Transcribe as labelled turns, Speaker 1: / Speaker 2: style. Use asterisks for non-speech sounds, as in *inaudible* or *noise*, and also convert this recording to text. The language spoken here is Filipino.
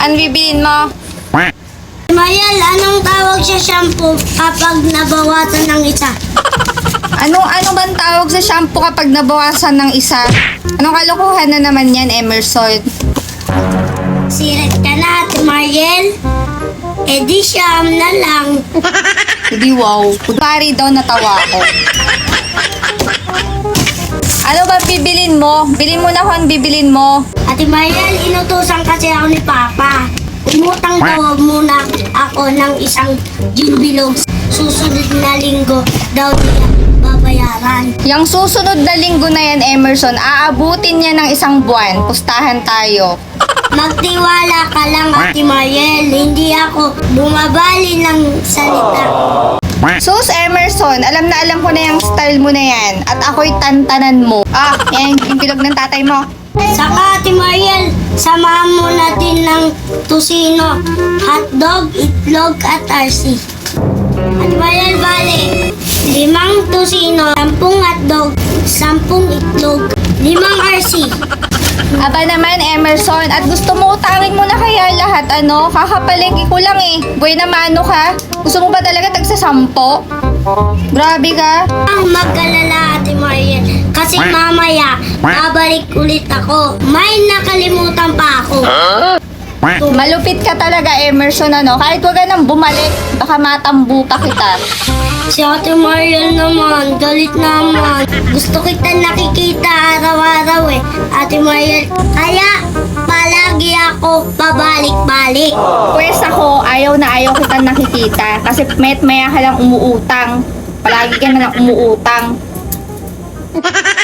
Speaker 1: Ano bibilin mo?
Speaker 2: Mayal, anong tawag sa shampoo kapag nabawasan ng isa? *laughs*
Speaker 1: Anong ano bang tawag sa shampoo kapag nabawasan ng isa? Anong kalokohan na naman yan, Emerson?
Speaker 2: Sirat ka na, Ate Mariel. Eh di siyam na lang. *laughs*
Speaker 1: Hindi wow. Pari daw natawa ako. Ano ba bibilin mo? Bilin mo na kung bibilin mo.
Speaker 2: Ate Mariel, inutusan kasi ako ni Papa. Umutang daw muna ako ng isang jumbilog. Susunod na linggo daw niya babayaran.
Speaker 1: Yung susunod na linggo na yan, Emerson, aabutin niya ng isang buwan. Pustahan tayo.
Speaker 2: Magtiwala ka lang, Ate Mariel. Hindi ako bumabali ng salita.
Speaker 1: Sus, Emerson, alam na alam ko na yung style mo na yan. At ako'y tantanan mo. Ah, yan yung bilog ng tatay mo.
Speaker 2: Saka, Ate Mariel, samahan mo natin ng tusino, hotdog, itlog, at RC. Ate Mariel, bale, limang tusino, sampung hotdog, sampung itlog, limang RC.
Speaker 1: Aba naman, Emerson, at gusto mo utangin mo na kaya lahat, ano? Kakapalengke ko lang eh. Buhay na mano ka. Gusto mo ba talaga tagsasampo? Grabe ka.
Speaker 2: Ang mag-alala, Ate Mariel, kasi mamaya, babalik ulit ako. May nakalimutan pa ako.
Speaker 1: Malupit ka talaga, Emerson, ano? Kahit wag ka nang bumalik, baka matambu pa kita.
Speaker 2: Si Ate Mariel naman, galit naman. Gusto kita nakikita araw-araw eh, Ate Mariel. Kaya, ako pabalik-balik.
Speaker 1: Pwes ako, ayaw na ayaw kita nakikita. Kasi met maya ka lang umuutang. Palagi ka na lang umuutang. *laughs*